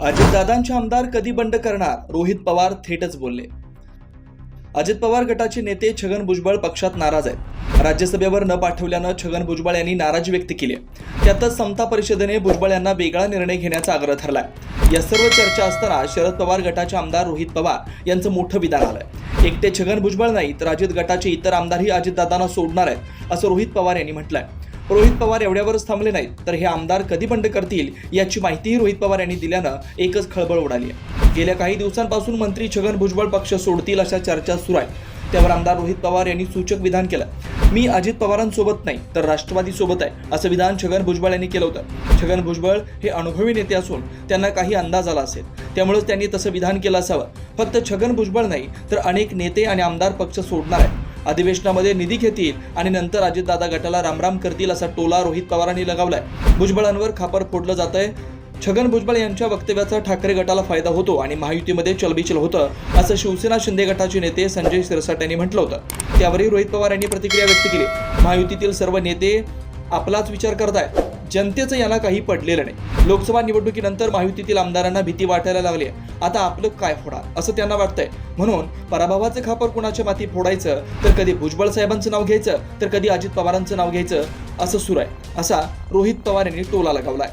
अजितदादांचे आमदार कधी बंड करणार? रोहित पवार थेटच बोलले. अजित पवार गटाचे नेते छगन भुजबळ पक्षात नाराज आहेत. राज्यसभेवर न पाठवल्यानं छगन भुजबळ यांनी नाराजी व्यक्त केली आहे. त्यातच समता परिषदेने भुजबळ यांना वेगळा निर्णय घेण्याचा आग्रह धरलाय. या सर्व चर्चा असताना शरद पवार गटाचे आमदार रोहित पवार यांचं मोठं विधान आलंय. एकटे छगन भुजबळ नाही तर अजित गटाचे इतर आमदारही अजितदादांना सोडणार आहेत असं रोहित पवार यांनी म्हटलंय. रोहित पवार एवढ्यावरच थांबले नाहीत. तर हे आमदार कधी बंड करतील याची माहितीही रोहित पवार यांनी दिल्यानं एकच खळबळ उडाली आहे. गेल्या काही दिवसांपासून मंत्री छगन भुजबळ पक्ष सोडतील अशा चर्चा सुरू आहेत त्यावर आमदार रोहित पवार यांनी सूचक विधान केलं. मी अजित पवारांसोबत नाही तर राष्ट्रवादी सोबत आहे असं विधान छगन भुजबळ यांनी केलं होतं. छगन भुजबळ हे अनुभवी नेते असून त्यांना काही अंदाज आला असेल. त्यामुळेच त्यांनी तसं विधान केलं असावं. फक्त छगन भुजबळ नाही तर अनेक नेते आणि आमदार पक्ष सोडणार आहेत. अधिवेशनामध्ये निधी घेतील आणि नंतर अजितदादा गटाला रामराम करतील असा टोला रोहित पवारांनी लगावलाय. भुजबळांवर खापर फोडलं जात आहे छगन भुजबळ यांच्या वक्तव्याचा ठाकरे गटाला फायदा होतो आणि महायुतीमध्ये चलबिचल होतं असं शिवसेना शिंदे गटाचे नेते संजय शिरसाट यांनी म्हटलं होतं. त्यावरही रोहित पवार यांनी प्रतिक्रिया व्यक्त केली. महायुतीतील सर्व नेते आपलाच विचार करतायत. जनतेचं याला काही पडलेलं नाही. लोकसभा निवडणुकीनंतर महायुतीतील आमदारांना भीती वाटायला लागली आता आपलं काय होणार असं त्यांना वाटतंय. म्हणून पराभवाचं खापर कुणाच्या माती फोडायचं तर कधी भुजबळ साहेबांचं नाव घ्यायचं तर कधी अजित पवारांचं नाव घ्यायचं असं सुरू आहे. असा रोहित पवार यांनी टोला लगावलाय.